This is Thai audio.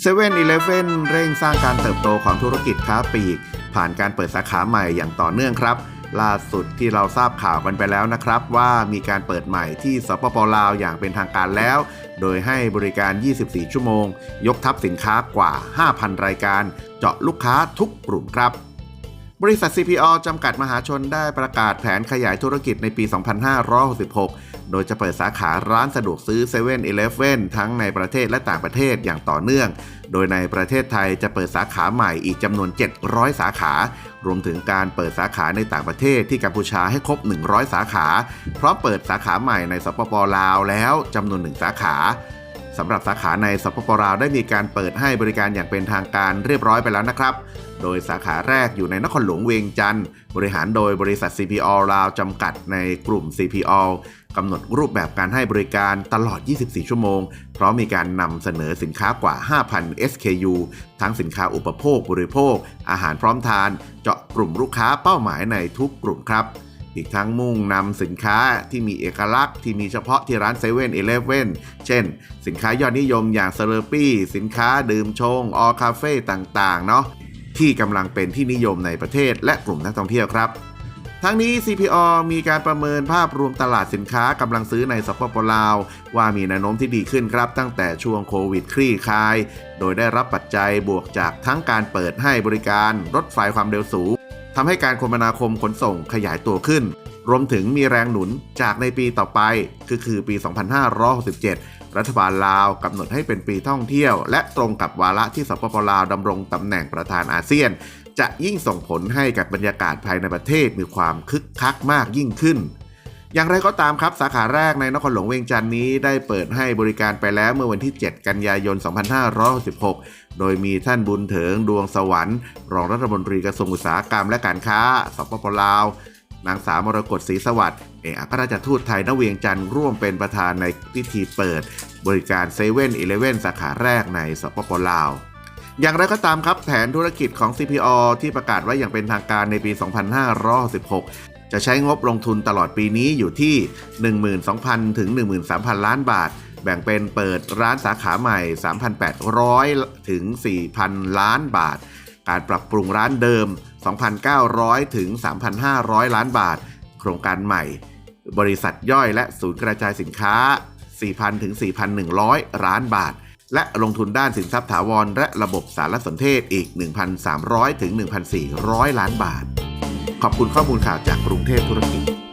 เซเว่นอีเลฟเว่นเร่งสร้างการเติบโตของธุรกิจค้าปลีก ผ่านการเปิดสาขาใหม่อย่างต่อเนื่องครับ ล่าสุดที่เราทราบข่าวกันไปแล้วนะครับ ว่ามีการเปิดใหม่ที่สปปลาวอย่างเป็นทางการแล้ว โดยให้บริการ 24 ชั่วโมง ยกทับสินค้ากว่า 5,000 รายการ เจาะลูกค้าทุกกลุ่มครับ บริษัท CPO จำกัดมหาชนได้ประกาศแผนขยายธุรกิจในปี 2566 โดยจะเปิดสาขาร้านสะดวกซื้อ7 e เ e ่ e อทั้งในประเทศและต่างประเทศอย่างต่อเนื่อง โดยในประเทศไทยจะเปิดสาขาใหม่อีกจำนวน 700 สาขา รวมถึงการเปิดสาขาในต่างประเทศที่กัมพูชาให้ครบ 100 สาขา พร้อมเปิดสาขาใหม่ในสปปลาวแล้วจำนวนหนึ่งสาขา สำหรับสาขาในสปปลาวได้มีการเปิดให้บริการอย่างเป็นทางการเรียบร้อยไปแล้วนะครับ โดยสาขาแรกอยู่ในนครหลวงเวียงจันทร์บริหารโดยบริษัท CPO ลาวจำกัดในกลุ่ม CPO กำหนดรูปแบบการให้บริการตลอด 24 ชั่วโมง เพร้อมมีการนำเสนอสินค้ากว่า 5,000 SKU ทั้งสินค้าอุปโภค บริโภค อาหารพร้อมทาน เจาะกลุ่มลูกค้าเป้าหมายในทุกกลุ่มครับ อีกทั้งมุ่งนำสินค้าที่มีเอกลักษณ์ที่มีเฉพาะที่ร้าน7 e เ e ่ e อเช่น สินค้ายอดนิยมอย่างเซเลปี้สินค้าดื่มชง ออคาเฟ่ต่างๆ เนาะที่กำลังเป็นที่นิยมในประเทศและกลุ่มนักท่องเที่ยวครับทั้งนี้ CPO มีการประเมินภาพรวมตลาดสินค้ากำลังซื้อในสปปลาว ว่ามีแนวโน้มที่ดีขึ้นครับ ตั้งแต่ช่วงโควิดคลี่คลาย โดยได้รับปัจจัยบวกจากทั้งการเปิดให้บริการรถไฟความเร็วสูง ทำให้การคมนาคมขนส่งขยายตัวขึ้น รวมถึงมีแรงหนุนจากในปีต่อไป คือคือปี 2567 รัฐบาลลาวกำหนดให้เป็นปีท่องเที่ยว และตรงกับวาระที่สปปลาวดำรงตำแหน่งประธานอาเซียน จะยิ่งส่งผลให้กับบรรยากาศภายในประเทศมีความคึกคักมากยิ่งขึ้น อย่างไรก็ตามครับ สาขาแรกในนครหลวงเวียงจันทร์นี้ได้เปิดให้บริการไปแล้วเมื่อวันที่ 7 กันยายน 2566 โดยมีท่านบุญเถิงดวงสวรรค์ รองรัฐมนตรีกระทรวงอุตสาหกรรมและการค้าสปปลาวนางสาวมรกตศรีสวัสดิ์เอกอัครราชทูตไทยณเวียงจันทร์ร่วมเป็นประธานในพิธีเปิด บริการ7 e เ e ่ e อสาขาแรกในสปปลาวอย่างไรก็ตามครับแผนธุรกิจของ CPO ที่ประกาศไว้อย่างเป็นทางการในปี 2516 จะใช้งบลงทุนตลอดปีนี้อยู่ที่ 12,000 ถึง 13,000 ล้านบาท แบ่งเป็นเปิดร้านสาขาใหม่ 3,800 ถึง 4,000 ล้านบาท การปรับปรุงร้านเดิม 2,900 ถึง 3,500 ล้านบาท โครงการใหม่ บริษัทย่อยและศูนย์กระจายสินค้า 4,000 ถึง 4,100 ล้านบาทและลงทุนด้านสินทรัพย์ถาวร และระบบสารสนเทศอีก 1,300 ถึง 1,400 ล้านบาท ขอบคุณข้อมูลข่าวจากกรุงเทพธุรกิจ